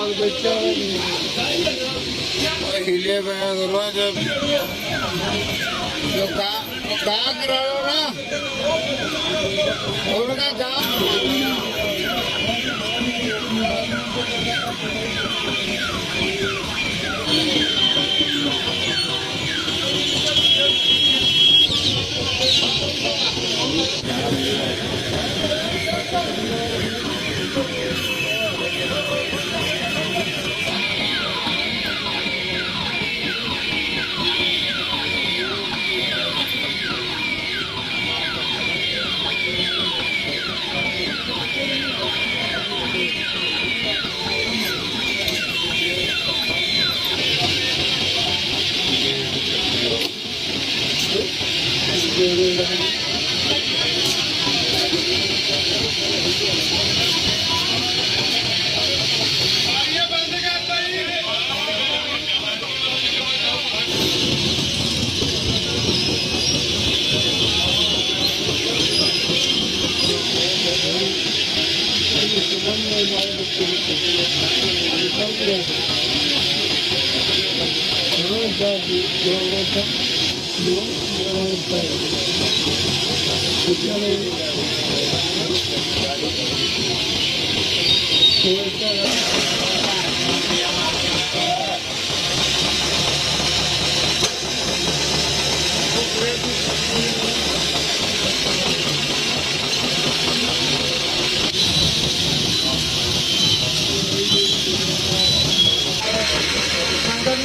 بعض بيتشاور هيلي بيا دروازة جو کا کا کر رہا نا ان کا کام preso. Não deve violenta, não violenta. Porque ela é... Foi para...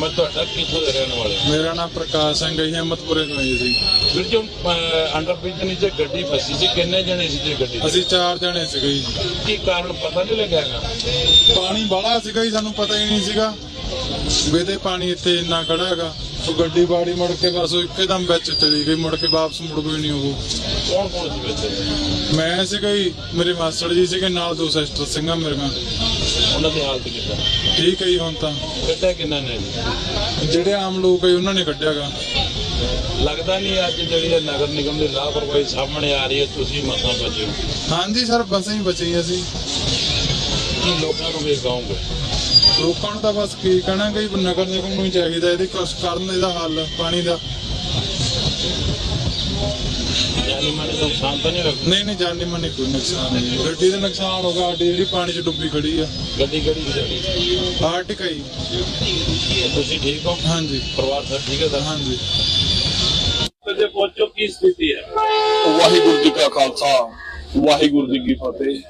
ਨਾਮ ਹੈ ਤੁਹਾਡਾ ਕਿੱਥੋਂ ਦੇ ਰਹਿਣ ਵਾਲੇ ਹੋ? ਮੇਰਾ ਨਾਮ ਪ੍ਰਕਾਸ਼ ਸਿੰਘ ਹੈ ਜੀ, ਹਿੰਮਤਪੁਰੇ ਤੋਂ ਜੀ ਸੀ। ਵੀਰ ਜੀ ਅੰਡਰਬ੍ਰਿਜ ਦੇ ਨੀਚੇ ਗੱਡੀ ਫਸੀ ਸੀ ਕਿੰਨੇ ਜਣੇ ਸੀ ਤੇ ਗੱਡੀ 'ਚ? ਅਸੀਂ ਚਾਰ ਜਣੇ ਸੀਗੇ ਜੀ। ਕੀ ਕਾਰਨ ਪਤਾ ਨਹੀਂ ਲੱਗਿਆਗਾ ਪਾਣੀ ਬਾਹਲਾ ਸੀਗਾ ਜੀ ਸਾਨੂੰ ਪਤਾ ਹੀ ਨਹੀਂ ਸੀਗਾ। ਵੇਦੇ ਪਾਣੀ ਇੱਥੇ ਇੰਨਾ ਖੜਾ ਹੈਗਾ। ਉਹ ਗੱਡੀ ਬਾੜੀ ਮੁੜ ਕੇ ਬਸ ਉਹ ਇੱਕਦਮ ਵਿੱਚ ਚਲੀ ਗਈ ਮੁੜ ਕੇ ਵਾਪਸ ਮੁੜ ਕੋਈ ਨਹੀਂ ਉਹ ਕੌਣ ਕੌਣ ਸੀ ਵਿੱਚ? ਮੈਂ ਸੀਗਾ ਜੀ ਮੇਰੇ ਮਾਸਟਰ ਜੀ ਸੀਗੇ ਨਾਲ ਦੋ ਸਿਸਟਰ ਸਿੰਘਾਂ ਮੇਰੀਆਂ ਉਹਨਾਂ ਦੀ ਹਾਲਤ ਕਿੱਦਾਂ? ਠੀਕ ਹੈ ਜੀ ਹੁਣ ਤਾਂ। ਕੱਢਿਆ ਕਿੰਨਾ ਨੇ? ਜੀ? ਜਿਹੜੇ ਆਮ ਲੋਕ ਹੈ ਉਹਨਾਂ ਨੇ ਕੱਢਿਆਗਾ। ਲੱਗਦਾ ਨਹੀਂ ਅੱਜ ਜਿਹੜੀ ਇਹ ਨਗਰ ਨਿਗਮ ਦੀ ਲਾਪਰਵਾਹੀ ਸਾਹਮਣੇ ਆ ਰਹੀ ਹੈ ਤੁਸੀਂ ਮਸਾਂ ਬਚੇ ਹੋ ਹਾਂਜੀ ਸਰ ਬਸਾਂ ਹੀ ਬਚੀ ਅਸੀਂ ਕੀ ਲੋਕਾਂ ਨੂੰ ਵੀ ਕਹੋਗੇ? ਲੋਕਾਂ ਨੂੰ ਤਾਂ ਬਸ ਕੀ ਕਹਿਣਾ ਕਿ ਨਗਰ ਨਿਗਮ ਨੂੰ ਹੀ ਚਾਹੀਦਾ ਇਹਦੇ ਕੁਛ ਕਰਨ ਇਹਦਾ ਹੱਲ ਪਾਣੀ ਦਾ। ਯਾਨੀ ਮਨ ਨੁਕਸਾਨ ਤਾਂ ਨਹੀਂ ਨਹੀਂ ਨਹੀਂ ਜਾਨੀ ਮਾਨੀ ਕੋਈ ਨੁਕਸਾਨ ਨਹੀਂ ਗੱਡੀ ਦਾ ਨੁਕਸਾਨ ਹੋਗਾ ਸਾਡੀ ਜਿਹੜੀ ਪਾਣੀ 'ਚ ਡੁੱਬੀ ਖੜੀ ਆ। ਗੱਡੀ ਕਿਹੜੀ ਸੀ ਤੁਹਾਡੀ? ਆਰਟਿਕਾ ਹੀ ਤੇ ਤੁਸੀਂ ਠੀਕ ਹੋ? ਹਾਂਜੀ। ਪਰਿਵਾਰ ਸਭ ਠੀਕ ਹੈ ਸਰ ਹਾਂਜੀ। ਤੇ ਪਹੁੰਚੋ ਕੀ ਸਥਿਤੀ ਹੈ? ਵਾਹਿਗੁਰੂ ਜੀ ਕਾ ਖਾਲਸਾ ਵਾਹਿਗੁਰੂ ਜੀ ਕੀ ਫਤਿਹ।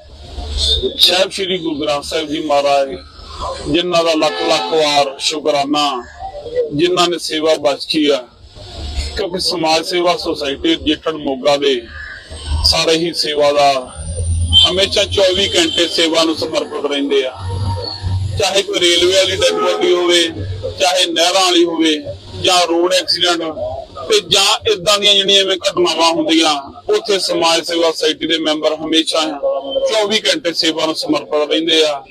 ਸਾਹਿਬ ਸ੍ਰੀ ਗੁਰੂ ਗ੍ਰੰਥ ਸਾਹਿਬ ਜੀ ਮਹਾਰਾਜ ਜਿਨ੍ਹਾਂ ਦਾ ਲੱਖ ਲੱਖ ਵਾਰ ਸ਼ੁਕਰਾਨਾ ਜਿਨ੍ਹਾਂ ਨੇ ਸੇਵਾ ਬਖਸ਼ੀ ਆ। ਕਿਉਂਕਿ ਸਮਾਜ ਸੇਵਾ ਸੁਸਾਇਟੀ ਜੇਠੜ ਮੋਗਾ ਦੇ ਸਾਰੇ ਹੀ ਸੇਵਾ ਦਾ ਹਮੇਸ਼ਾ 24 ਘੰਟੇ ਸੇਵਾ ਨੂੰ ਸਮਰਪਿਤ ਰਹਿੰਦੇ ਆ। ਚਾਹੇ ਕੋਈ ਰੇਲਵੇ ਵਾਲੀ ਡੈਕੋਰੇਟੀ ਹੋਵੇ, ਚਾਹੇ ਨਹਿਰਾਂ ਵਾਲੀ ਹੋਵੇ, ਜਾਂ ਰੋਡ ਐਕਸੀਡੈਂਟ ਤੇ ਜਾਂ ਇਦਾਂ ਦੀਆਂ ਜਿਹੜੀਆਂ ਐਵੇਂ ਘਟਨਾਵਾਂ ਹੁੰਦੀਆਂ, ਉੱਥੇ ਸਮਾਜ ਸੇਵਾ ਸੁਸਾਇਟੀ ਦੇ ਮੈਂਬਰ ਹਮੇਸ਼ਾ 24 ਘੰਟੇ ਸੇਵਾ ਨੂੰ ਸਮਰਪਿਤ ਰਹਿੰਦੇ ਆ।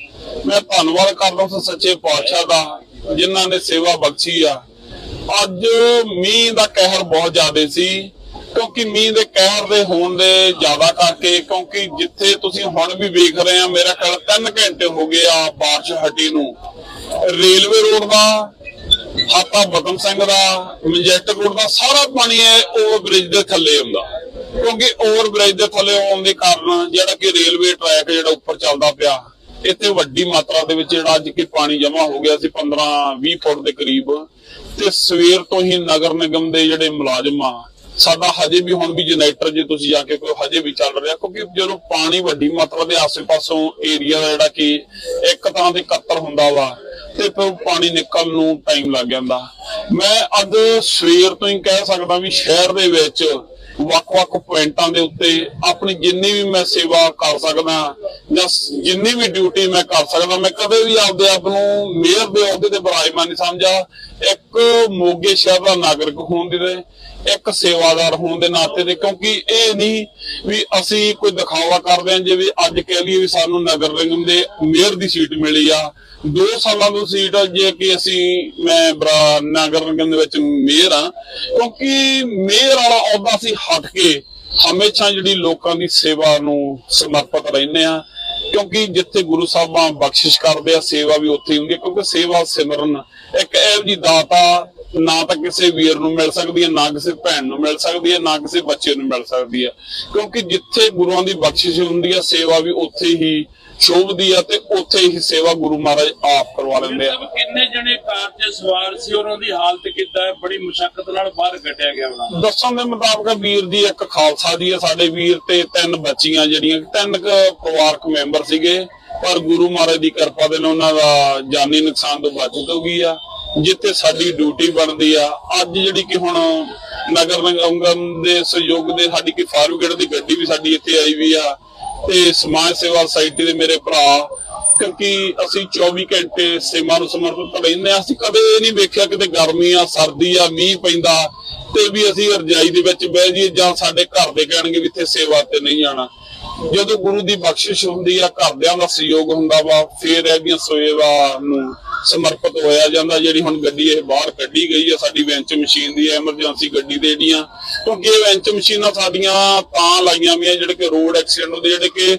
ਮੈਂ ਧੰਨਵਾਦ ਕਰਦਾ ਉਸ ਸੱਚੇ ਪਾਤਸ਼ਾਹ ਦਾ, ਜਿਨ੍ਹਾਂ ਨੇ ਸੇਵਾ ਬਖਸ਼ੀ ਆ। ਅੱਜ ਮੀਂਹ ਦਾ ਕਹਿਰ ਬਹੁਤ ਜ਼ਿਆਦਾ ਸੀ, ਕਿਉਂਕਿ ਮੀਂਹ ਦੇ ਕਹਿਰ ਦੇ ਹੋਣ ਦੇ ਜ਼ਿਆਦਾ ਕਰਕੇ, ਕਿਉਂਕਿ ਜਿੱਥੇ ਤੁਸੀਂ ਹੁਣ ਵੀ ਵੇਖ ਰਹੇ ਆ, ਮੇਰਾ ਖਿਆਲ 3 ਘੰਟੇ ਹੋ ਗਏ ਆ ਬਾਰਿਸ਼ ਹਟੀ ਨੂੰ। ਰੇਲਵੇ ਰੋਡ ਦਾ, ਹਾਤਾ ਬਦਮ ਸਿੰਘ ਦਾ ਮੈਜੈਸਟਿਕ ਰੋਡ ਦਾ, ਸਾਰਾ ਪਾਣੀ ਹੈ ਓਵਰ ਬ੍ਰਿਜ ਦੇ ਥੱਲੇ ਹੁੰਦਾ। ਕਿਉਂਕਿ ਓਵਰ ਬ੍ਰਿਜ ਦੇ ਥੱਲੇ ਆਉਣ ਦੇ ਕਾਰਨ ਜਿਹੜਾ ਕਿ ਰੇਲਵੇ ਟਰੈਕ ਜਿਹੜਾ ਉੱਪਰ ਚੱਲਦਾ ਪਿਆ, ਇੱਥੇ ਵੱਡੀ ਮਾਤਰਾ ਦੇ ਵਿੱਚ ਜਿਹੜਾ ਅੱਜ ਕਿ ਪਾਣੀ ਜਮ੍ਹਾਂ ਹੋ ਗਿਆ ਸੀ 15 20 ਫੁੱਟ ਦੇ ਕਰੀਬ। ਤੇ ਸਵੇਰ ਤੋਂ ਹੀ ਨਗਰ ਨਿਗਮ ਦੇ ਜਿਹੜੇ ਮੁਲਾਜ਼ਮ ਆ, ਸਾਡਾ ਹਜੇ ਵੀ ਹੁਣ ਵੀ ਜਨਰੇਟਰ ਜੇ, ਤੁਸੀਂ ਜਾ ਕੇ ਕੋਈ ਹਜੇ ਵੀ ਚੱਲ ਰਿਹਾ, ਕਿਉਂਕਿ ਜਦੋਂ ਪਾਣੀ ਵੱਡੀ ਮਾਤਰਾ ਦੇ ਆਸੇ-ਪਾਸੋਂ ਏਰੀਆ ਜਿਹੜਾ ਕਿ ਇੱਕ ਤਰ੍ਹਾਂ ਦੇ ਕੱਤਰ ਹੁੰਦਾ ਵਾ, ਤੇ ਫਿਰ ਪਾਣੀ ਨਿਕਲਣ ਨੂੰ ਟਾਈਮ ਲੱਗ ਜਾਂਦਾ। ਮੈਂ ਅੱਜ ਸਵੇਰ ਤੋਂ ਹੀ ਕਹਿ ਸਕਦਾ ਵੀ ਸ਼ਹਿਰ ਦੇ ਵਿੱਚ ਵੱਖ-ਵੱਖ ਪੁਆਇੰਟਾਂ ਦੇ ਉੱਤੇ ਆਪਣੀ ਜਿੰਨੀ ਵੀ ਮੈਂ ਸੇਵਾ ਕਰ ਸਕਦਾ ਜਾਂ ਜਿੰਨੀ ਵੀ ਡਿਊਟੀ ਮੈਂ ਕਰ ਸਕਦਾ, ਮੈਂ ਕਦੇ ਵੀ ਆਪਦੇ ਆਪ ਨੂੰ ਮੇਅਰ ਦੇ ਅਹੁਦੇ ਤੇ ਬਰਾਜਮਾਨ ਨਹੀਂ ਸਮਝਿਆ ਇੱਕ ਮੋਗੇ ਸ਼ਹਿਰ ਦਾ ਨਾਗਰਿਕ ਹੋਣ ਦੇ। ਇੱਕ ਸੇਵਾਦਾਰ ਹੋਣ ਦੇ ਨਾਤੇ ਤੇ, ਕਿਉਂਕਿ ਇਹ ਨਹੀਂ ਵੀ ਅਸੀਂ ਕੋਈ ਦਿਖਾਵਾ ਕਰਦੇ ਹਾਂ, ਜਿਵੇਂ ਅੱਜ ਕਹਿ ਲਈਏ ਵੀ ਸਾਨੂੰ ਨਗਰ ਨਿਗਮ ਦੇ ਮੇਅਰ ਦੀ ਸੀਟ ਮਿਲੀ ਆ। ਦੋ ਸਾਲਾਂ ਦੀ ਸੀਟ ਜੇ ਕਿ ਅਸੀਂ, ਮੈਂ ਨਗਰ ਨਿਗਮ ਦੇ ਵਿੱਚ ਮੇਅਰ ਆ। ਕਿਉਂਕਿ ਮੇਅਰ ਵਾਲਾ ਅਹੁਦਾ ਅਸੀਂ ਹਟ ਕੇ ਹਮੇਸ਼ਾ ਜਿਹੜੀ ਲੋਕਾਂ ਦੀ ਸੇਵਾ ਨੂੰ ਸਮਰਪਿਤ ਰਹਿੰਦੇ ਆ ਕਿਉਂਕਿ ਜਿੱਥੇ ਗੁਰੂ ਸਾਹਿਬਾਂ ਬਖਸ਼ਿਸ਼ ਕਰਦੇ ਆ, ਸੇਵਾ ਵੀ ਉੱਥੇ ਹੁੰਦੀ ਹੈ ਕਿਉਂਕਿ ਸੇਵਾ ਸਿਮਰਨ ਇੱਕ ਇਹੋ ਜੀ ਦਾਤਾ ਨਾ ਤਾਂ ਕਿਸੇ ਵੀਰ ਨੂੰ ਮਿਲ ਸਕਦੀ ਹੈ ਨਾ ਕਿਸੇ ਭੈਣ ਨੂੰ ਮਿਲ ਸਕਦੀ ਹੈ ਨਾ ਕਿਸੇ ਬੱਚੇ ਨੂੰ ਮਿਲ ਸਕਦੀ ਹੈ। ਕਿਉਂਕਿ ਜਿੱਥੇ ਗੁਰੂਆਂ ਦੀ ਬਖਸ਼ਿਸ਼ ਹੁੰਦੀ ਹੈ ਸੇਵਾ ਵੀ ਉੱਥੇ ਹੀ ਸ਼ੋਭਦੀ ਆ ਤੇ ਉੱਥੇ ਹੀ ਸੇਵਾ ਗੁਰੂ ਮਹਾਰਾਜ ਆਪ ਕਰਵਾ ਲੈਂਦੇ ਆ। ਕਿੰਨੇ ਜਣੇ ਕਾਰ 'ਚ ਸਵਾਰ ਸੀ ਉਹਨਾਂ ਦੀ ਹਾਲਤ ਕਿੱਦਾਂ ਹੈ? ਬੜੀ ਮੁਸ਼ਕਲ ਨਾਲ ਬਾਹਰ ਕੱਢਿਆ ਗਿਆ ਉਹਨਾਂ। ਦੱਸਣ ਦੇ ਮੁਤਾਬਕ ਵੀਰ ਦੀ ਇੱਕ ਖਾਲਸਾ ਦੀ ਹੈ ਸਾਡੇ ਵੀਰ ਤੇ ਤਿੰਨ ਬੱਚੀਆਂ ਜਿਹੜੀਆਂ ਤਿੰਨ ਪਰਿਵਾਰਕ ਮੈਂਬਰ ਸੀਗੇ ਪਰ ਗੁਰੂ ਮਹਾਰਾਜ ਦੀ ਕਿਰਪਾ ਦੇ ਨਾਲ ਉਹਨਾਂ ਦਾ ਜਾਨੀ ਨੁਕਸਾਨ ਤੋਂ ਬਚਤ ਹੋ ਗਈ ਆ। ਜਿੱਥੇ ਸਾਡੀ ਡਿਊਟੀ ਬਣਦੀ ਆ, ਅੱਜ ਜਿਹੜੀ ਕਿ ਹੁਣ ਨਗਰ ਨਿਗਮ ਦੇ ਸਹਿਯੋਗ ਦੇ ਸਾਡੀ ਕਿ ਫਾਰੂਗੇਟ ਦੀ ਗੱਡੀ ਵੀ ਸਾਡੀ ਇੱਥੇ ਆਈ ਵੀ ਆ, ਤੇ ਸਮਾਜ ਸੇਵਾ ਸੁਸਾਇਟੀ ਦੇ ਮੇਰੇ ਭਰਾ, ਕਿਉਂਕਿ ਅਸੀਂ 24 ਘੰਟੇ ਸੇਵਾ ਨੂੰ ਸਮਰਪਿਤ ਰਹਿੰਦੇ ਹਾਂ ਅਸੀਂ ਕਦੇ ਇਹ ਨਹੀਂ ਵੇਖਿਆ ਕਿਤੇ ਗਰਮੀ ਆ, ਸਰਦੀ ਆ, ਮੀਂਹ ਪੈਂਦਾ, ਤੇ ਵੀ ਅਸੀਂ ਰਜਾਈ ਦੇ ਵਿੱਚ ਬਹਿ ਜਾਈਏ ਜਾਂ ਸਾਡੇ ਘਰ ਦੇ ਕਹਿਣਗੇ ਵੀ ਇੱਥੇ ਸੇਵਾ ਤੇ ਨਹੀਂ ਜਾਣਾ ਜਦੋਂ ਗੁਰੂ ਦੀ ਬਖਸ਼ਿਸ਼ ਹੁੰਦੀ ਆ, ਘਰਦਿਆਂ ਦਾ ਸਹਿਯੋਗ ਹੁੰਦਾ ਵਾ, ਫੇਰ ਇਹਦੀਆਂ ਸੇਵਾ ਨੂੰ ਸਮਰਪਿਤ ਹੋਇਆ ਜਾਂਦਾ, ਜਿਹੜੀ ਹੁਣ ਗੱਡੀ ਇਹ ਬਾਹਰ ਕੱਢੀ ਗਈ ਆ, ਸਾਡੀ ਵੈਂਚ ਮਸ਼ੀਨ ਦੀ, ਐਮਰਜੈਂਸੀ ਗੱਡੀ ਦੇ ਜਿਹੜੀਆਂ ਕਿਉਂਕਿ ਇਹ ਵੈਂਚ ਮਸ਼ੀਨਾਂ ਸਾਡੀਆਂ ਤਾਂ ਲਾਈਆਂ ਵੀਆਂ ਜਿਹੜੇ ਕਿ ਰੋਡ ਐਕਸੀਡੈਂਟ ਹੁੰਦੇ, ਜਿਹੜੇ ਕਿ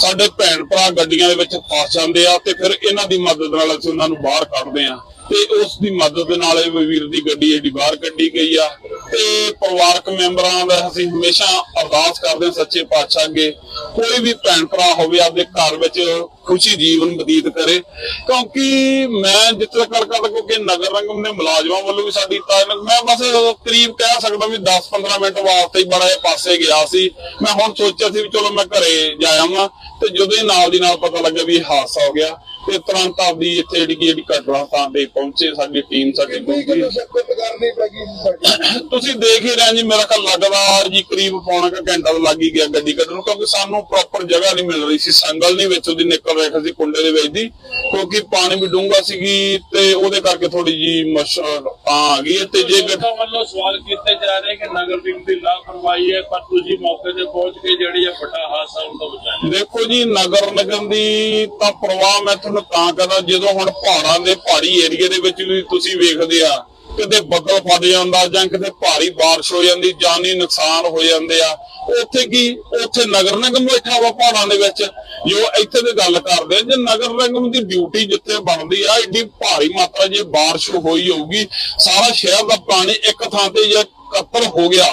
ਸਾਡੇ ਭੈਣ ਭਰਾ ਗੱਡੀਆਂ ਦੇ ਵਿੱਚ ਫਸ ਜਾਂਦੇ ਆ, ਤੇ ਫਿਰ ਇਹਨਾਂ ਦੀ ਮਦਦ ਨਾਲ ਅਸੀਂ ਉਹਨਾਂ ਨੂੰ ਬਾਹਰ ਕੱਢਦੇ ਆ। ਤੇ ਉਸ ਦੀ ਮਦਦ ਦੇ ਨਾਲ ਇਹ ਵੀਰ ਦੀ ਗੱਡੀ ਜਿਹੜੀ ਬਾਹਰ ਕੱਢੀ ਗਈ ਆ, ਤੇ ਪਰਿਵਾਰਕ ਮੈਂਬਰਾਂ ਦਾ ਅਸੀਂ ਹਮੇਸ਼ਾ ਅਰਦਾਸ ਕਰਦੇ ਹਾਂ ਸੱਚੇ ਪਾਤਸ਼ਾਹ ਅੱਗੇ। ਕੋਈ ਵੀ ਭੈਣ ਭਰਾ ਹੋਵੇ, ਆਪਦੇ ਘਰ ਵਿੱਚ ਖੁਸ਼ੀ ਜੀਵਨ ਬਤੀਤ ਕਰੇ। ਕਿਉਂਕਿ ਮੈਂ ਜਿੱਥੇ ਤੱਕ ਗੱਲ ਕਿਉਂਕਿ ਨਗਰ ਨਿਗਮ ਦੇ ਮੁਲਾਜ਼ਮਾਂ ਵੱਲੋਂ ਵੀ ਸਾਡੀ ਤਾਂ ਮੈਂ ਬਸ ਕਰੀਬ ਕਹਿ ਸਕਦਾ ਵੀ 10-15 ਮਿੰਟ ਵਾਸਤੇ ਹੀ ਬੜਾ ਜਿਹਾ ਪਾਸੇ ਗਿਆ ਸੀ। ਮੈਂ ਹੁਣ ਸੋਚਿਆ ਸੀ ਵੀ ਚਲੋ ਮੈਂ ਘਰੇ ਜਾਇਆ ਵਾਂ ਤੇ ਜਦੋਂ ਹੀ ਨਾਲ ਦੀ ਨਾਲ ਪਤਾ ਲੱਗਾ ਵੀ ਹਾਦਸਾ ਹੋ ਗਿਆ। ਤੇ ਤੁਰੰਤ ਆਪਦੀ ਇੱਥੇ ਜਿਹੜੀ ਜਿਹੜੀ ਘਟਨਾ ਥਾਂ ਤੇ ਪਹੁੰਚੇ ਸਾਡੀ ਟੀਮ ਸਾਡੀ ਪਹੁੰਚੀ ਮੁਸ਼ਕਲ ਕਰਨੀ ਪੈਗੀ ਸਾਡੀ? ਤੁਸੀਂ ਦੇਖ ਹੀ ਰਹੇ ਜੀ ਮੇਰਾ ਖਿਆਲ ਲੱਗਦਾ ਜੀ ਕਰੀਬ ਪੌਣਾ ਕੁ ਘੰਟਾ ਲੱਗ ਹੀ ਗਿਆ ਗੱਡੀ ਕੱਢਣ ਨੂੰ ਕਿਉਂਕਿ ਸਾਨੂੰ ਪ੍ਰੋਪਰ ਜਗ੍ਹਾ ਨਹੀਂ ਮਿਲ ਰਹੀ ਸੀ। ਸੰਗਲ ਨਹੀਂ ਵਿੱਚ ਉਹਦੀ ਨਿਕਲ ਰਿਹਾ ਸੀ ਕੁੰਡੇ ਦੇ ਵਿੱਚ ਦੀ ਕਿਉਂਕਿ ਪਾਣੀ ਵੀ ਡੂੰਘਾ ਸੀਗੀ ਤੇ ਉਹਦੇ ਕਰਕੇ ਥੋੜੀ ਜੀ ਮਸ਼ ਤਾਂ ਆ ਗਈ ਹੈ ਤੇ ਜੇ ਵੱਲੋਂ ਸਵਾਲ ਕੀਤੇ ਜਾ ਰਹੇ ਕਿ ਨਗਰ ਨਿਗਮ ਦੀ ਲਾਪਰਵਾਹੀ ਹੈ ਪਰ ਤੁਸੀਂ ਮੌਕੇ ਤੇ ਪਹੁੰਚ ਕੇ ਜਿਹੜੀ ਇਹ ਵੱਡਾ ਹਾਦਸਾ ਹੋਣ ਤੋਂ ਬਚਾਇਆ। ਦੇਖੋ ਜੀ ਨਗਰ ਨਿਗਮ ਦੀ ਤਾਂ ਪ੍ਰਵਾਹ ਮੈਂ ਤੁਹਾਨੂੰ ਤਾਂ ਕਹਿੰਦਾ ਜਦੋਂ ਹੁਣ ਪਹਾੜਾਂ ਦੇ ਪਹਾੜੀ ਏਰੀਏ ਦੇ ਵਿੱਚ ਵੀ ਤੁਸੀਂ ਵੇਖਦੇ ਆ, ਕਿਤੇ ਬੱਦਲ ਫਟ ਜਾਂਦਾ ਜਾਂ ਕਿਤੇ ਭਾਰੀ ਬਾਰਿਸ਼ ਹੋ ਜਾਂਦੀ, ਜਾਨੀ ਨੁਕਸਾਨ ਹੋ ਜਾਂਦੇ ਆ, ਉੱਥੇ ਕੀ, ਉੱਥੇ ਨਗਰ ਨਿਗਮ ਬੈਠਾ ਵਾ ਪਹਾੜਾਂ ਦੇ ਵਿੱਚ। ਜੋ ਇੱਥੇ ਦੀ ਗੱਲ ਕਰਦੇ ਜੇ ਨਗਰ ਨਿਗਮ ਦੀ ਡਿਊਟੀ ਜਿੱਥੇ ਬਣਦੀ ਆ, ਏਡੀ ਭਾਰੀ ਮਾਤਰਾ ਜੇ ਬਾਰਿਸ਼ ਹੋਈ ਹੋਊਗੀ, ਸਾਰਾ ਸ਼ਹਿਰ ਦਾ ਪਾਣੀ ਇੱਕ ਥਾਂ ਤੇ ਜਾਂ ਕੱਤਰ ਹੋ ਗਿਆ।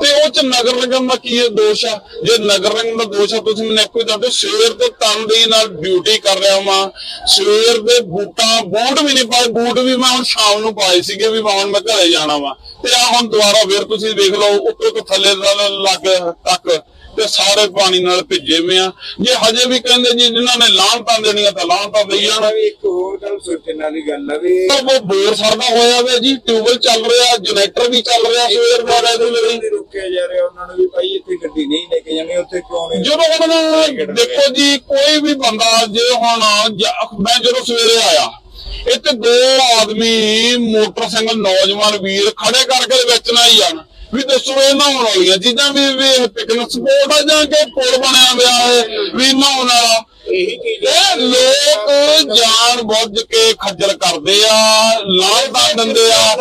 ਤੇ ਉਹ ਚ ਨਗਰ ਨਿਗਮ ਦਾ ਕੀ ਦੋਸ਼ ਆ? ਜੇ ਨਗਰ ਨਿਗਮ ਦਾ ਦੋਸ਼ ਆ, ਤੁਸੀਂ ਮੈਨੂੰ ਇੱਕੋ ਹੀ ਦੱਸੋ ਸਵੇਰ ਤੋਂ ਤਨਦੇਹੀ ਨਾਲ ਡਿਊਟੀ ਕਰ ਰਿਹਾ ਵਾਂ। ਸਵੇਰ ਦੇ ਬੂਟਾਂ, ਬੂਟ ਵੀ ਨਹੀਂ ਪਾਏ, ਬੂਟ ਵੀ ਮੈਂ ਹੁਣ ਸ਼ਾਮ ਨੂੰ ਪਾਏ ਸੀਗੇ, ਵੀ ਮੈਂ ਹੁਣ ਮੈਂ ਘਰੇ ਜਾਣਾ ਵਾ। ਤੇ ਆ ਹੁਣ ਦੁਬਾਰਾ ਫੇਰ ਤੁਸੀਂ ਦੇਖ ਲਓ, ਉੱਤੋਂ ਤੋਂ ਥੱਲੇ ਦਾ ਤੱਕ ਤੇ ਸਾਰੇ ਪਾਣੀ ਨਾਲ ਭਿੱਜੇ ਹੋਏ ਆ। ਜੇ ਹਜੇ ਵੀ ਕਹਿੰਦੇ ਜੀ ਜਿਨ੍ਹਾਂ ਨੇ ਲਾਹਨਤਾਂ ਦੇਣੀਆਂ ਤਾਂ ਲਾਹਨਤਾਂ ਦੇਈ ਜਾਣ ਵੀ ਇੱਕ ਹੋਰ ਗੱਲ ਸੋਚਣ ਵਾਲੀ ਗੱਲ ਆ ਵੀ ਉਹ ਬੋਰ ਸਰਦਾ ਹੋਇਆ ਵੇ ਜੀ ਟਿਊਬਲ ਚੱਲ ਰਿਹਾ ਜਨਰੇਟਰ ਵੀ ਚੱਲ ਰਿਹਾ ਸਵੇਰ ਦਾ ਰੈਗੂਲਰ ਨਹੀਂ ਰੁਕਿਆ ਜਾ ਰਿਹਾ ਉਹਨਾਂ ਨੂੰ ਵੀ ਭਾਈ ਇੱਥੇ ਗੱਡੀ ਨਹੀਂ ਲੈ ਕੇ ਜਾਣੀ ਉੱਥੇ ਕਿਉਂ ਨਹੀਂ? ਜਦੋਂ ਹੁਣ ਦੇਖੋ ਜੀ ਕੋਈ ਵੀ ਬੰਦਾ ਜੇ ਹੁਣ ਮੈਂ ਜਦੋਂ ਸਵੇਰੇ ਆਇਆ ਇੱਥੇ ਦੋ ਆਦਮੀ ਮੋਟਰਸਾਈਕਲ ਨੌਜਵਾਨ ਵੀਰ ਖੜੇ ਕਰਕੇ ਦੇ ਵਿੱਚ ਨਾ ਹੀ ਜਾਣ ਵੀ ਦੱਸੋ ਇਹ ਨਹਾਉਣ ਵਾਲੀਆਂ ਚੀਜ਼ਾਂ ਵੀ ਪਿਕਨਿਕ ਸਪੋਟ ਆ ਜਾਂ ਕਿ ਪੁਲ ਬਣਿਆ ਹੋਇਆ ਹੈ, ਵੀ ਨਹਾਉਣ ਵਾਲਾ ਇਹ ਲੋਕ ਜਾਣ ਬੁੱਝ ਕੇ ਖੱਜਲ ਕਰਦੇ ਆ ਲਾਂਘਦਾ ਦਿੰਦੇ ਆ।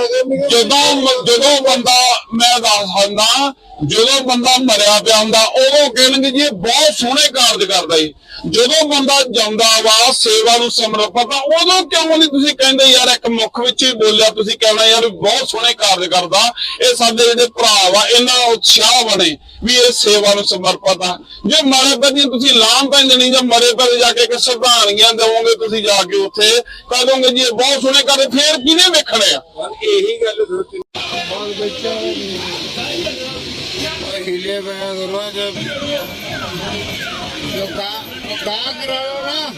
ਜਦੋਂ ਜਦੋਂ ਬੰਦਾ ਮੈਂ ਦੱਸਦਾ ਜਦੋਂ ਬੰਦਾ ਮਰਿਆ ਪਿਆ ਹੁੰਦਾ, ਉਦੋਂ ਕਹਿਣਗੇ ਜੀ, ਇਹ ਬਹੁਤ ਸੋਹਣੇ ਕਾਰਜ ਕਰਦਾ ਈ ਜਦੋਂ ਬੰਦਾ ਜਾਂਦਾ ਵਾ, ਸੇਵਾ ਨੂੰ ਸਮਰਪਿਤ ਆ ਉਦੋਂ ਕਿਉਂ ਨਹੀਂ ਤੁਸੀਂ ਕਹਿੰਦੇ, ਯਾਰ, ਇੱਕ ਮੁੱਖ ਵਿੱਚ ਹੀ ਬੋਲਿਆ, ਤੁਸੀਂ ਕਹਿਣਾ, ਯਾਰ ਬਹੁਤ ਸੋਹਣੇ ਕਾਰਜ ਕਰਦਾ। ਇਹ ਸਾਡੇ ਜਿਹੜੇ ਭਰਾ ਵਾ, ਇਹਨਾਂ ਉਤਸ਼ਾਹ ਬਣੇ ਵੀ ਇਹ ਸੇਵਾ ਨੂੰ ਸਮਰਪਿਤ ਆ। ਜੇ ਮਰੇ ਪੈ ਤੁਸੀਂ ਲਾਮ ਪੈਂਦੇ ਨਹੀਂ ਜਾਂ ਮਰੇ ਪੈ ਜਾ ਕੇ ਕਿ ਸ਼ਰਧਾਂਜਲੀਆਂ ਦੇਵੋਗੇ ਤੁਸੀਂ ਜਾ ਕੇ ਉੱਥੇ ਕਹ ਦੋਗੇ ਜੀ ਇਹ ਬਹੁਤ ਸੋਹਣੇ ਕਰਦੇ ਫੇਰ ਕਿਹਨੇ ਵੇਖਣੇ ਆ ਹੁਣ ਇਹੀ ਗੱਲ ਸੋਚੀ हिले गया गुरुआ जब जो का का करो ना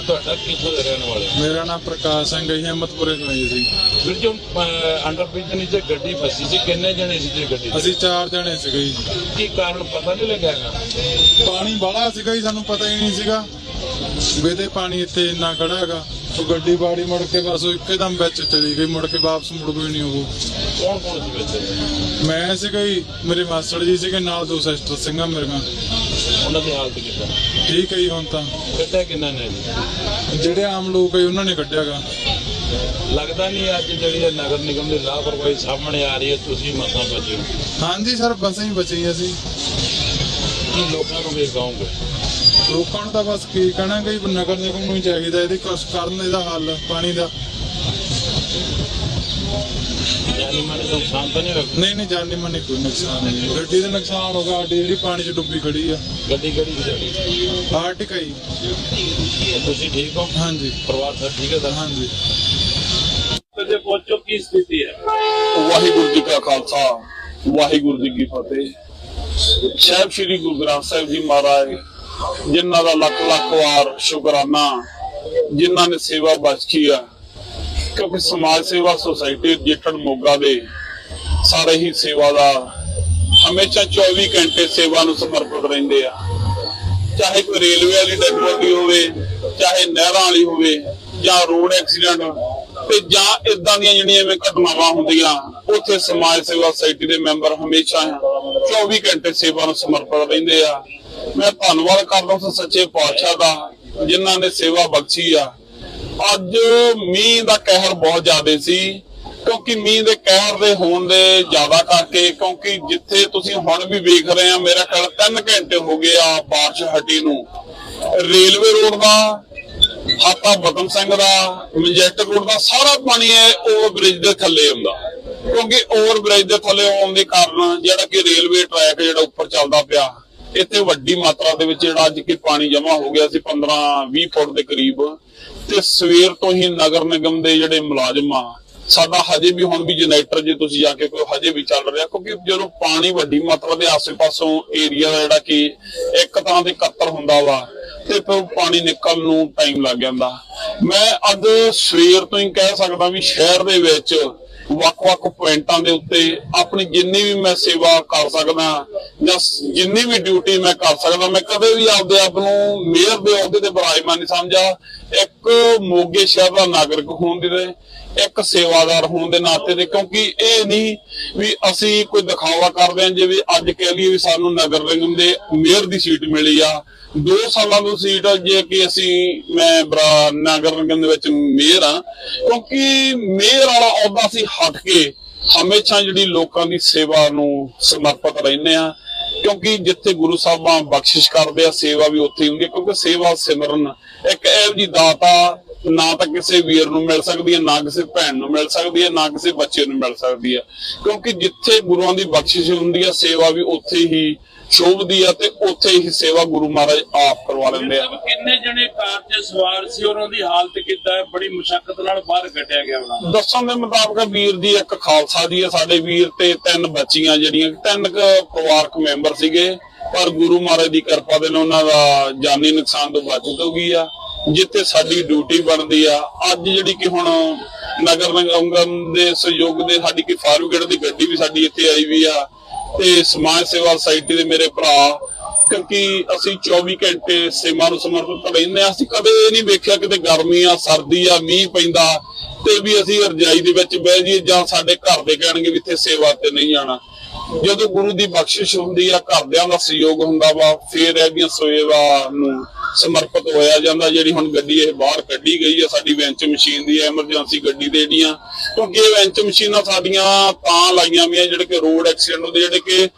ਹੈ ਤੁਹਾਡਾ ਕਿੱਥੋਂ ਦੇ ਰਹਿਣ ਵਾਲੇ ਹੋ? ਮੇਰਾ ਨਾਮ ਪ੍ਰਕਾਸ਼ ਸਿੰਘ ਹੈ ਜੀ, ਹਿੰਮਤਪੁਰੇ ਤੋਂ ਜੀ ਸੀ। ਵੀਰ ਜੀ ਅੰਡਰਬ੍ਰਿਜ ਨੀਚੇ ਗੱਡੀ ਫਸੀ ਸੀ ਕਿੰਨੇ ਜਣੇ ਸੀ ਤੇ ਗੱਡੀ 'ਚ? ਅਸੀਂ ਚਾਰ ਜਣੇ ਸੀਗੇ ਜੀ। ਕੀ ਕਾਰਨ ਪਤਾ ਨਹੀਂ ਲੱਗਿਆਗਾ ਪਾਣੀ ਬਾਲਾ ਸੀਗਾ ਜੀ ਸਾਨੂੰ ਪਤਾ ਹੀ ਨਹੀਂ ਸੀਗਾ। ਵੇਦੇ ਪਾਣੀ ਇੱਥੇ ਇੰਨਾ ਖੜਾ ਹੈਗਾ। ਉਹ ਗੱਡੀ ਬਾੜੀ ਮੁੜ ਕੇ ਬਸ ਉਹ ਇੱਕਦਮ ਵਿੱਚ ਚਲੀ ਗਈ ਮੁੜ ਕੇ ਵਾਪਸ ਮੁੜ ਕੋਈ ਨਹੀਂ ਉਹ। ਕੌਣ ਕੌਣ ਸੀ ਵਿੱਚ? ਮੈਂ ਸੀਗਾ ਜੀ ਮੇਰੇ ਮਾਸਟਰ ਜੀ ਸੀਗੇ ਨਾਲ ਦੋ ਸਿਸਟਰ ਸਿੰਘਾਂ ਮੇਰੀਆਂ ਉਹਨਾਂ ਦੀ ਹਾਲਤ ਕਿੱਦਾਂ? ਠੀਕ ਹੈ ਜੀ ਹੁਣ ਤਾਂ। ਕੱਢਿਆ ਕਿੰਨਾ ਨੇ? ਜੀ? ਜਿਹੜੇ ਆਮ ਲੋਕ ਹੈ ਉਹਨਾਂ ਨੇ ਕੱਢਿਆਗਾ। ਲੱਗਦਾ ਨਹੀਂ ਅੱਜ ਜਿਹੜੀ ਇਹ ਨਗਰ ਨਿਗਮ ਦੀ ਲਾਪਰਵਾਹੀ ਸਾਹਮਣੇ ਆ ਰਹੀ ਹੈ ਤੁਸੀਂ ਮਸਾਂ ਬਚੇ ਹੋ। ਹਾਂਜੀ ਸਰ ਬਸਾਂ ਹੀ ਬਚੀ ਅਸੀਂ ਕੀ ਲੋਕਾਂ ਨੂੰ ਵੀ ਕਹੋਗੇ? ਲੋਕਾਂ ਨੂੰ ਤਾਂ ਬਸ ਕੀ ਕਹਿਣਾ ਕਿ ਨਗਰ ਨਿਗਮ ਨੂੰ ਹੀ ਚਾਹੀਦਾ ਇਹਦੇ ਕੁਛ ਕਰਨ ਇਹਦਾ ਹੱਲ ਪਾਣੀ ਦਾ। ਯਾਨੀ ਮਨ ਨੁਕਸਾਨ ਤਾਂ ਨਹੀਂ ਹੋਇਆ ਨਹੀਂ ਨਹੀਂ ਜਾਨੀ ਮਾਨੀ ਕੋਈ ਨੁਕਸਾਨ ਨਹੀਂ ਗੱਡੀ ਦਾ ਨੁਕਸਾਨ ਹੋਗਾ ਸਾਡੀ ਜਿਹੜੀ ਪਾਣੀ 'ਚ ਡੁੱਬੀ ਖੜੀ ਆ। ਗੱਡੀ ਕਿਹੜੀ ਸੀ ਤੁਹਾਡੀ? ਆਰਟਿਕਾ ਹੀ ਤੁਸੀਂ ਠੀਕ ਹੋ? ਹਾਂਜੀ। ਪਰਿਵਾਰ ਸਭ ਠੀਕ ਹੈ ਸਰ ਹਾਂਜੀ। ਤੇ ਪਹੁੰਚੋ ਕੀ ਸਥਿਤੀ ਹੈ? ਵਾਹਿਗੁਰੂ ਜੀ ਕਾ ਖਾਲਸਾ ਵਾਹਿਗੁਰੂ ਜੀ ਕੀ ਫਤਿਹ। ਸਾਹਿਬ ਸ੍ਰੀ ਗੁਰੂ ਗ੍ਰੰਥ ਸਾਹਿਬ ਜੀ ਮਹਾਰਾਜ ਜਿਨ੍ਹਾਂ ਦਾ ਲੱਖ ਲੱਖ ਵਾਰ ਸ਼ੁਕਰਾਨਾ ਜਿਨ੍ਹਾਂ ਨੇ ਸੇਵਾ ਬਖਸ਼ੀ ਆ। ਕਿਉਂਕਿ ਸਮਾਜ ਸੇਵਾ ਸੁਸਾਇਟੀ ਜੇਠੜ ਮੋਗਾ ਦੇ ਸਾਰੇ ਹੀ ਸੇਵਾ ਦਾ ਹਮੇਸ਼ਾ 24 ਘੰਟੇ ਸੇਵਾ ਨੂੰ ਸਮਰਪਿਤ ਰਹਿੰਦੇ ਆ। ਚਾਹੇ ਕੋਈ ਰੇਲਵੇ ਵਾਲੀ ਡੱਬੀ ਹੋਵੇ, ਚਾਹੇ ਨਹਿਰਾਂ ਵਾਲੀ ਹੋਵੇ, ਜਾਂ ਰੋਡ ਐਕਸੀਡੈਂਟ ਤੇ ਜਾਂ ਇਦਾਂ ਦੀਆਂ ਜਿਹੜੀਆਂ ਐਵੇਂ ਘਟਨਾਵਾਂ ਹੁੰਦੀਆਂ, ਉੱਥੇ ਸਮਾਜ ਸੇਵਾ ਸੁਸਾਇਟੀ ਦੇ ਮੈਂਬਰ ਹਮੇਸ਼ਾ 24 ਘੰਟੇ ਸੇਵਾ ਨੂੰ ਸਮਰਪਿਤ ਰਹਿੰਦੇ ਆ। ਮੈਂ ਧੰਨਵਾਦ ਕਰਦਾ ਉਸ ਸੱਚੇ ਪਾਤਸ਼ਾਹ ਦਾ, ਜਿਨ੍ਹਾਂ ਨੇ ਸੇਵਾ ਬਖਸ਼ੀ ਆ। ਅੱਜ ਮੀਂਹ ਦਾ ਕਹਿਰ ਬਹੁਤ ਜ਼ਿਆਦਾ ਸੀ, ਕਿਉਂਕਿ ਮੀਂਹ ਦੇ ਕਹਿਰ ਦੇ ਹੋਣ ਦੇ ਜ਼ਿਆਦਾ ਕਰਕੇ, ਕਿਉਂਕਿ ਜਿੱਥੇ ਤੁਸੀਂ ਹੁਣ ਵੀ ਵੇਖ ਰਹੇ ਆ, ਮੇਰਾ ਖਿਆਲ 3 ਘੰਟੇ ਹੋ ਗਏ ਆ ਬਾਰਿਸ਼ ਹਟੀ ਨੂੰ। ਰੇਲਵੇ ਰੋਡ ਦਾ, ਹਾਤਾ ਬਤਮ ਸਿੰਘ ਦਾ ਮਜੈਟਿਕ ਰੋਡ ਦਾ, ਸਾਰਾ ਪਾਣੀ ਹੈ ਓਵਰ ਬ੍ਰਿਜ ਦੇ ਥੱਲੇ ਹੁੰਦਾ। ਕਿਉਂਕਿ ਓਵਰ ਬ੍ਰਿਜ ਦੇ ਥੱਲੇ ਆਉਣ ਦੇ ਕਾਰਨ ਜਿਹੜਾ ਕਿ ਰੇਲਵੇ ਟਰੈਕ ਜਿਹੜਾ ਉੱਪਰ ਚੱਲਦਾ ਪਿਆ, ਇੱਥੇ ਵੱਡੀ ਮਾਤਰਾ ਦੇ ਵਿੱਚ ਜਿਹੜਾ ਅੱਜ ਕਿ ਪਾਣੀ ਜਮ੍ਹਾਂ ਹੋ ਗਿਆ ਸੀ 15 20 ਫੁੱਟ ਦੇ ਕਰੀਬ। ਤੇ ਸਵੇਰ ਤੋਂ ਹੀ ਨਗਰ ਨਿਗਮ ਦੇ ਜਿਹੜੇ ਮੁਲਾਜ਼ਮ ਆ, ਸਾਡਾ ਹਜੇ ਵੀ ਹੁਣ ਵੀ ਜਨਰੇਟਰ ਜੇ ਤੁਸੀਂ ਜਾ ਕੇ ਕੋਈ ਹਜੇ ਵੀ ਚੱਲ ਰਿਹਾ, ਕਿਉਂਕਿ ਜਦੋਂ ਪਾਣੀ ਵੱਡੀ ਮਾਤਰਾ ਦੇ ਆਸ-ਪਾਸੋਂ ਏਰੀਆ ਜਿਹੜਾ ਕਿ ਇੱਕ ਤਰ੍ਹਾਂ ਦੇ ਕੱਤਰ ਹੁੰਦਾ ਵਾ, ਤੇ ਫਿਰ ਪਾਣੀ ਨਿਕਲਣ ਨੂੰ ਟਾਈਮ ਲੱਗ ਜਾਂਦਾ। ਮੈਂ ਅੱਜ ਸਵੇਰ ਤੋਂ ਹੀ ਕਹਿ ਸਕਦਾ ਵੀ ਸ਼ਹਿਰ ਦੇ ਵਿੱਚ ਵੱਖ-ਵੱਖ ਪੁਆਇੰਟਾਂ ਦੇ ਉੱਤੇ ਆਪਣੀ ਜਿੰਨੀ ਵੀ ਮੈਂ ਸੇਵਾ ਕਰ ਸਕਦਾ ਜਾਂ ਜਿੰਨੀ ਵੀ ਡਿਊਟੀ ਮੈਂ ਕਰ ਸਕਦਾ, ਮੈਂ ਕਦੇ ਵੀ ਆਪਦੇ ਆਪ ਨੂੰ ਮੇਅਰ ਦੇ ਅਹੁਦੇ ਤੇ ਬਰਾਜਮਾਨ ਨਹੀਂ ਸਮਝਾ, ਇੱਕ ਮੋਗੇ ਸ਼ਹਿਰ ਦਾ ਨਾਗਰਿਕ ਹੋਣ ਦੇ। ਇੱਕ ਸੇਵਾਦਾਰ ਹੋਣ ਦੇ ਨਾਤੇ ਤੇ, ਕਿਉਂਕਿ ਇਹ ਨਹੀਂ ਵੀ ਅਸੀਂ ਕੋਈ ਦਿਖਾਵਾ ਕਰਦੇ ਹਾਂ, ਜਿਵੇਂ ਅੱਜ ਕਹਿ ਲਈਏ ਵੀ ਸਾਨੂੰ ਨਗਰ ਨਿਗਮ ਦੇ ਮੇਅਰ ਦੀ ਸੀਟ ਮਿਲੀ ਆ। ਦੋ ਸਾਲਾਂ ਦੀ ਸੀਟ ਜੇ ਕਿ ਅਸੀਂ, ਮੈਂ ਨਗਰ ਨਿਗਮ ਦੇ ਵਿੱਚ ਮੇਅਰ ਆ, ਕਿਉਂਕਿ ਮੇਅਰ ਵਾਲਾ ਅਹੁਦਾ ਸੀ ਹਟ ਕੇ, ਹਮੇਸ਼ਾ ਜਿਹੜੀ ਲੋਕਾਂ ਦੀ ਸੇਵਾ ਨੂੰ ਸਮਰਪਿਤ ਰਹਿੰਦੇ ਆ। ਕਿਉਂਕਿ ਜਿੱਥੇ ਗੁਰੂ ਸਾਹਿਬਾਂ ਬਖਸ਼ਿਸ਼ ਕਰਦੇ ਆ, ਸੇਵਾ ਵੀ ਉੱਥੇ ਹੁੰਦੀ ਹੈ ਕਿਉਂਕਿ ਸੇਵਾ ਸਿਮਰਨ ਇੱਕ ਇਹੋ ਜੀ ਦਾਤਾ ਨਾ ਤਾਂ ਕਿਸੇ ਵੀਰ ਨੂੰ ਮਿਲ ਸਕਦੀ ਹੈ ਨਾ ਕਿਸੇ ਭੈਣ ਨੂੰ ਮਿਲ ਸਕਦੀ ਹੈ ਨਾ ਕਿਸੇ ਬੱਚੇ ਨੂੰ ਮਿਲ ਸਕਦੀ ਹੈ। ਕਿਉਂਕਿ ਜਿੱਥੇ ਗੁਰੂਆਂ ਦੀ ਬਖਸ਼ਿਸ਼ ਹੁੰਦੀ ਹੈ ਸੇਵਾ ਵੀ ਉੱਥੇ ਹੀ ਸ਼ੋਭਦੀ ਆ ਤੇ ਉੱਥੇ ਹੀ ਸੇਵਾ ਗੁਰੂ ਮਹਾਰਾਜ ਆਪ ਕਰਵਾ ਲੈਂਦੇ ਆ। ਕਿੰਨੇ ਜਣੇ ਕਾਰ 'ਚ ਸਵਾਰ ਸੀ ਉਹਨਾਂ ਦੀ ਹਾਲਤ ਕਿੱਦਾਂ ਹੈ? ਬੜੀ ਮੁਸ਼ਕਲ ਨਾਲ ਬਾਹਰ ਕੱਢਿਆ ਗਿਆ ਉਹਨਾਂ ਦੱਸਣ ਦੇ ਮੁਤਾਬਕ ਵੀਰ ਜੀ ਇੱਕ ਖਾਲਸਾ ਜੀ ਹੈ ਸਾਡੇ ਵੀਰ ਤੇ ਤਿੰਨ ਬੱਚੀਆਂ ਜਿਹੜੀਆਂ ਤਿੰਨ ਪਰਿਵਾਰਕ ਮੈਂਬਰ ਸੀਗੇ ਪਰ ਗੁਰੂ ਮਹਾਰਾਜ ਦੀ ਕਿਰਪਾ ਦੇ ਨਾਲ ਉਹਨਾਂ ਦਾ ਜਾਨੀ ਨੁਕਸਾਨ ਤੋਂ ਬਚਤ ਹੋ ਗਈ ਆ। ਜਿੱਥੇ ਸਾਡੀ ਡਿਊਟੀ ਬਣਦੀ ਆ, ਅੱਜ ਜਿਹੜੀ ਕਿ ਹੁਣ ਨਗਰ ਨਿਗਮ ਦੇ ਸਹਿਯੋਗ ਦੇ ਸਾਡੀ ਕਿ ਫਾਰੂਗੇਟ ਦੀ ਗੱਡੀ ਵੀ ਸਾਡੀ ਇੱਥੇ ਆਈ ਵੀ ਆ, ਤੇ ਸਮਾਜ ਸੇਵਾ ਸੁਸਾਇਟੀ ਦੇ ਮੇਰੇ ਭਰਾ, ਕਿਉਂਕਿ ਅਸੀਂ 24 ਘੰਟੇ ਸੇਵਾ ਨੂੰ ਸਮਰਪਿਤ ਰਹਿੰਦੇ ਹਾਂ ਅਸੀਂ ਕਦੇ ਇਹ ਨਹੀਂ ਵੇਖਿਆ ਕਿਤੇ ਗਰਮੀ ਆ, ਸਰਦੀ ਆ, ਮੀਂਹ ਪੈਂਦਾ, ਤੇ ਵੀ ਅਸੀਂ ਰਜਾਈ ਦੇ ਵਿੱਚ ਬਹਿ ਜਾਈਏ ਜਾਂ ਸਾਡੇ ਘਰ ਦੇ ਕਹਿਣਗੇ ਵੀ ਇੱਥੇ ਸੇਵਾ ਤੇ ਨਹੀਂ ਜਾਣਾ ਜਦੋਂ ਗੁਰੂ ਦੀ ਬਖਸ਼ਿਸ਼ ਹੁੰਦੀ ਆ, ਘਰਦਿਆਂ ਦਾ ਸਹਿਯੋਗ ਹੁੰਦਾ ਵਾ, ਫੇਰ ਇਹਦੀਆਂ ਸੇਵਾ ਨੂੰ ਸਮਰਪਿਤ ਹੋਇਆ ਜਾਂਦਾ, ਜਿਹੜੀ ਹੁਣ ਗੱਡੀ ਇਹ ਬਾਹਰ ਕੱਢੀ ਗਈ ਹੈ ਸਾਡੀ ਵੈਂਚ ਮਸ਼ੀਨ ਦੀ, ਐਮਰਜੈਂਸੀ ਗੱਡੀ ਦੇ ਜਿਹੜੀਆਂ ਕਿਉਂਕਿ ਇਹ ਵੈਂਚ ਮਸ਼ੀਨਾਂ ਸਾਡੀਆਂ ਤਾਂ ਲਾਈਆਂ ਵੀਆਂ ਜਿਹੜੇ ਕਿ ਰੋਡ ਐਕਸੀਡੈਂਟ ਹੁੰਦੇ, ਜਿਹੜੇ ਕਿ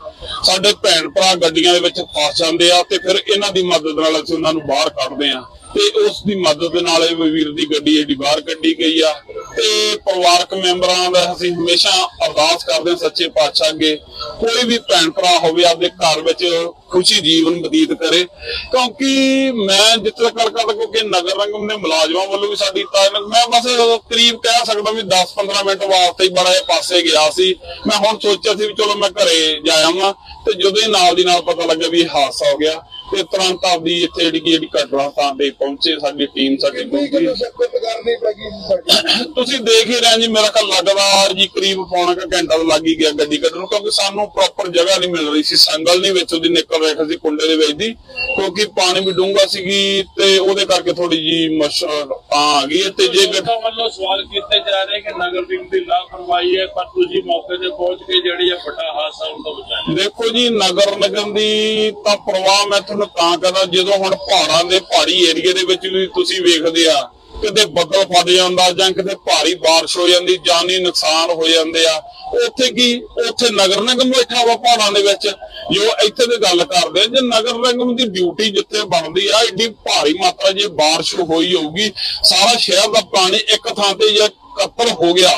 ਸਾਡੇ ਭੈਣ ਭਰਾ ਗੱਡੀਆਂ ਦੇ ਵਿੱਚ ਫਸ ਜਾਂਦੇ ਆ, ਤੇ ਫਿਰ ਇਹਨਾਂ ਦੀ ਮਦਦ ਨਾਲ ਅਸੀਂ ਉਹਨਾਂ ਨੂੰ ਬਾਹਰ ਕੱਢਦੇ ਆ। ਤੇ ਉਸ ਦੀ ਮਦਦ ਨਾਲ ਇਹ ਵੀਰ ਦੀ ਗੱਡੀ ਜਿਹੜੀ ਬਾਹਰ ਕੱਢੀ ਗਈ ਆ। ਤੇ ਪਰਿਵਾਰਕ ਮੈਂਬਰਾਂ ਦਾ ਅਸੀਂ ਹਮੇਸ਼ਾ ਅਰਦਾਸ ਕਰਦੇ ਹਾਂ ਸੱਚੇ ਪਾਤਸ਼ਾਹ ਅੱਗੇ, ਕੋਈ ਵੀ ਭੈਣ ਭਰਾ ਹੋਵੇ, ਆਪਦੇ ਘਰ ਵਿੱਚ ਖੁਸ਼ੀ ਜੀਵਨ ਬਤੀਤ ਕਰੇ। ਕਿਉਂਕਿ ਮੈਂ ਜਿੱਥੇ ਤੱਕ ਗੱਲ ਕਿਉਂਕਿ ਨਗਰ ਨਿਗਮ ਦੇ ਮੁਲਾਜ਼ਮਾਂ ਵੱਲੋਂ ਵੀ ਸਾਡੀ ਤਾਂ ਮੈਂ ਬਸ ਕਰੀਬ ਕਹਿ ਸਕਦਾ ਵੀ 10-15 ਮਿੰਟ ਵਾਸਤੇ ਹੀ ਬੜਾ ਪਾਸੇ ਗਿਆ ਸੀ। ਮੈਂ ਹੁਣ ਸੋਚਿਆ ਸੀ ਵੀ ਚਲੋ ਮੈਂ ਘਰੇ ਜਾਇਆ ਆਵਾਂ ਤੇ ਜਦੋਂ ਹੀ ਨਾਲ ਦੀ ਨਾਲ ਪਤਾ ਲੱਗਿਆ ਵੀ ਹਾਦਸਾ ਹੋ ਗਿਆ। ਤੇ ਤੁਰੰਤ ਆਪਦੀ ਇੱਥੇ ਜਿਹੜੀ ਜਿਹੜੀ ਘਟਨਾ ਥਾਂ ਤੇ ਪਹੁੰਚੇ ਸਾਡੀ ਟੀਮ ਸਾਡੀ ਪਹੁੰਚੀ ਮੁਸ਼ਕਲ ਕਰਨੀ ਪੈ ਗਈ ਸੀ ਸਾਡੀ? ਤੁਸੀਂ ਦੇਖ ਹੀ ਰਹੇ ਜੀ ਮੇਰਾ ਕੱਲ ਲੱਗਦਾ ਜੀ ਕਰੀਬ ਪੌਣਾ ਕੁ ਘੰਟਾ ਲੱਗ ਹੀ ਗਿਆ ਗੱਡੀ ਕੱਢਣ ਨੂੰ ਕਿਉਂਕਿ ਸਾਨੂੰ ਪ੍ਰੋਪਰ ਜਗ੍ਹਾ ਨਹੀਂ ਮਿਲ ਰਹੀ ਸੀ। ਸੰਗਲ ਨਹੀਂ ਵਿੱਚ ਉਹਦੀ ਨਿਕਲ ਰਿਹਾ ਸੀ ਕੁੰਡੇ ਦੇ ਵਿੱਚ ਦੀ ਕਿਉਂਕਿ ਪਾਣੀ ਵੀ ਡੂੰਘਾ ਸੀਗੀ ਤੇ ਉਹਦੇ ਕਰਕੇ ਥੋੜੀ ਜੀ ਮਸ਼ ਤਾਂ ਆ ਗਈ ਹੈ ਤੇ ਜੇ ਵੱਲੋਂ ਸਵਾਲ ਕੀਤੇ ਜਾ ਰਹੇ ਕਿ ਨਗਰ ਨਿਗਮ ਦੀ ਲਾਪਰਵਾਹੀ ਹੈ ਪਰ ਤੁਸੀਂ ਮੌਕੇ ਤੇ ਪਹੁੰਚ ਕੇ ਜਿਹੜੀ ਇਹ ਵੱਡਾ ਹਾਦਸਾ ਹੋਣ ਤੋਂ ਬਚਾਇਆ। ਦੇਖੋ ਜੀ ਨਗਰ ਨਿਗਮ ਦੀ ਤਾਂ ਪ੍ਰਵਾਹ ਮੈਂ ਤੁਹਾਨੂੰ ਤਾਂ ਕਹਿੰਦਾ ਜਦੋਂ ਹੁਣ ਪਹਾੜਾਂ ਦੇ ਪਹਾੜੀ ਏਰੀਏ ਦੇ ਵਿੱਚ ਵੀ ਤੁਸੀਂ ਵੇਖਦੇ ਆ, ਕਿਤੇ ਬੱਦਲ ਫਟ ਜਾਂਦਾ ਜਾਂ ਕਿਤੇ ਭਾਰੀ ਬਾਰਿਸ਼ ਹੋ ਜਾਂਦੀ ਜਾਨੀ ਨੁਕਸਾਨ ਹੋ ਜਾਂਦੇ ਆ, ਉੱਥੇ ਕੀ, ਉੱਥੇ ਨਗਰ ਨਿਗਮ ਬੈਠਾ ਵਾ ਪਹਾੜਾਂ ਦੇ ਵਿੱਚ। ਜੋ ਇੱਥੇ ਦੀ ਗੱਲ ਕਰਦੇ ਜੇ ਨਗਰ ਨਿਗਮ ਦੀ ਡਿਊਟੀ ਜਿੱਥੇ ਬਣਦੀ ਆ, ਏਡੀ ਭਾਰੀ ਮਾਤਰਾ ਜੇ ਬਾਰਿਸ਼ ਹੋਈ ਹੋਊਗੀ, ਸਾਰਾ ਸ਼ਹਿਰ ਦਾ ਪਾਣੀ ਇੱਕ ਥਾਂ ਤੇ ਜਾਂ ਕੱਤਰ ਹੋ ਗਿਆ।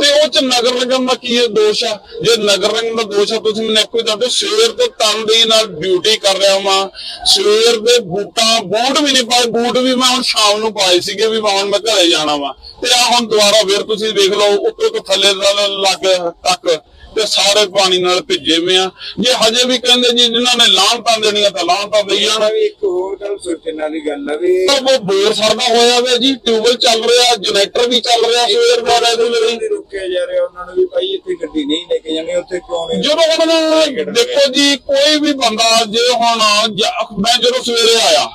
ਤੇ ਉਹ ਚ ਨਗਰ ਨਿਗਮ ਦਾ ਕੀ ਦੋਸ਼ ਆ? ਜੇ ਨਗਰ ਨਿਗਮ ਦਾ ਦੋਸ਼ ਆ, ਤੁਸੀਂ ਮੈਨੂੰ ਇੱਕੋ ਹੀ ਦੱਸੋ ਸਵੇਰ ਤੋਂ ਤਨਦੇਹੀ ਨਾਲ ਡਿਊਟੀ ਕਰ ਰਿਹਾ ਵਾਂ। ਸਵੇਰ ਦੇ ਬੂਟਾਂ, ਬੂਟ ਵੀ ਨਹੀਂ ਪਾਏ, ਬੂਟ ਵੀ ਮੈਂ ਹੁਣ ਸ਼ਾਮ ਨੂੰ ਪਾਏ ਸੀਗੇ, ਵੀ ਮੈਂ ਹੁਣ ਮੈਂ ਘਰੇ ਜਾਣਾ ਵਾ। ਤੇ ਆ ਹੁਣ ਦੁਬਾਰਾ ਫੇਰ ਤੁਸੀਂ ਦੇਖ ਲਓ, ਉੱਤੋਂ ਤੋਂ ਥੱਲੇ ਦਾ ਤੱਕ ਤੇ ਸਾਰੇ ਪਾਣੀ ਨਾਲ ਭਿੱਜੇ ਹੋਏ ਆ। ਜੇ ਹਜੇ ਵੀ ਕਹਿੰਦੇ ਜੀ ਜਿਨ੍ਹਾਂ ਨੇ ਲਾਹਨਤਾਂ ਦੇਣੀਆਂ ਤਾਂ ਲਾਹਨਤਾਂ ਦੇਈ ਜਾਣ ਵੀ ਇੱਕ ਹੋਰ ਗੱਲ ਸੋਚਣ ਵਾਲੀ ਗੱਲ ਆ ਵੀ ਉਹ ਬੋਰ ਸਰਦਾ ਹੋਇਆ ਵੇ ਜੀ ਟਿਊਬਲ ਚੱਲ ਰਿਹਾ ਜਨਰੇਟਰ ਵੀ ਚੱਲ ਰਿਹਾ ਸਵੇਰ ਦਾ ਰੈਗੂਲਰ ਰੁਕਿਆ ਜਾ ਰਿਹਾ ਉਹਨਾਂ ਨੂੰ ਵੀ ਭਾਈ ਇੱਥੇ ਗੱਡੀ ਨਹੀਂ ਲੈ ਕੇ ਜਾਣੀ ਉੱਥੇ ਕਿਉਂ ਨਹੀਂ? ਜਦੋਂ ਹੁਣ ਦੇਖੋ ਜੀ ਕੋਈ ਵੀ ਬੰਦਾ ਜੇ ਹੁਣ ਮੈਂ ਜਦੋਂ ਸਵੇਰੇ ਆਇਆ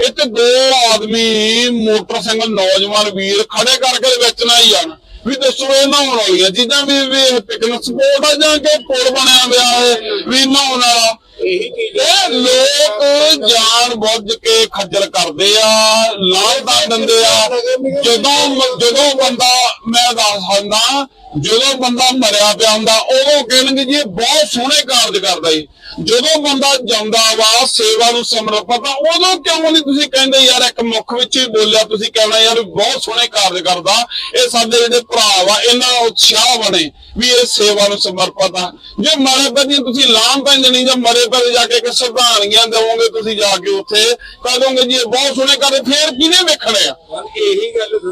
ਇੱਥੇ ਦੋ ਆਦਮੀ ਮੋਟਰਸਾਈਕਲ ਨੌਜਵਾਨ ਵੀਰ ਖੜੇ ਕਰਕੇ ਵਿੱਚ ਨਾ ਹੀ ਜਾਣ ਵੀ ਦੱਸੋ ਇਹ ਨਹਾਉਣ ਵਾਲੀਆਂ ਚੀਜ਼ਾਂ ਵੀ ਵੀ ਪਿਕਨਿਕ ਸਪੋਰਟ ਆ ਜਾਂ ਕਿ ਪੁਲ ਬਣਿਆ ਹੋਇਆ ਹੈ ਵੀ ਨਹਾਉਣ ਵਾਲਾ? ਇਹੀ ਲੋਕ ਜਾਣ ਬੁੱਝ ਕੇ ਖੱਜਲ ਕਰਦੇ ਆ ਲਾਂਘਦਾ ਦਿੰਦੇ ਆ। ਜਦੋਂ ਜਦੋਂ ਬੰਦਾ ਮੈਂ ਦੱਸਦਾ ਜਦੋਂ ਬੰਦਾ ਮਰਿਆ ਪਿਆ ਹੁੰਦਾ ਉਹ ਕਹਿਣਗੇ ਜੀ ਬਹੁਤ ਸੋਹਣੇ ਕਾਰਜ ਕਰਦਾ ਈ ਜਦੋਂ ਬੰਦਾ ਜਾਂਦਾ ਵਾ, ਸੇਵਾ ਨੂੰ ਸਮਰਪਿਤ ਆ ਉਦੋਂ ਕਿਉਂ ਨਹੀਂ ਤੁਸੀਂ ਕਹਿੰਦੇ, ਯਾਰ, ਇੱਕ ਮੁੱਖ ਵਿੱਚ ਹੀ ਬੋਲਿਆ ਤੁਸੀਂ ਕਹਿਣਾ, ਯਾਰ ਬਹੁਤ ਸੋਹਣੇ ਕਾਰਜ ਕਰਦਾ। ਇਹ ਸਾਡੇ ਜਿਹੜੇ ਭਰਾ ਵਾ ਇਹਨਾਂ ਉਤਸ਼ਾਹ ਬਣੇ ਵੀ ਇਹ ਸੇਵਾ ਨੂੰ ਸਮਰਪਿਤ ਆ। ਜੇ ਮਰੇ ਪੈ ਤੁਸੀਂ ਲਾਮ ਪੈਂਦੇ ਨਹੀਂ ਜਾਂ ਮਰੇ ਪੈ ਜਾ ਕੇ ਕਿ ਸ਼ਰਧਾਂਜਲੀਆਂ ਦੇਵੋਗੇ ਤੁਸੀਂ ਜਾ ਕੇ ਉੱਥੇ ਕਹੋਗੇ ਜੀ, ਇਹ ਬਹੁਤ ਸੋਹਣੇ ਕਾਰਜ, ਫੇਰ ਕਿਹਨੇ ਵੇਖਣੇ ਆ? ਇਹੀ ਗੱਲ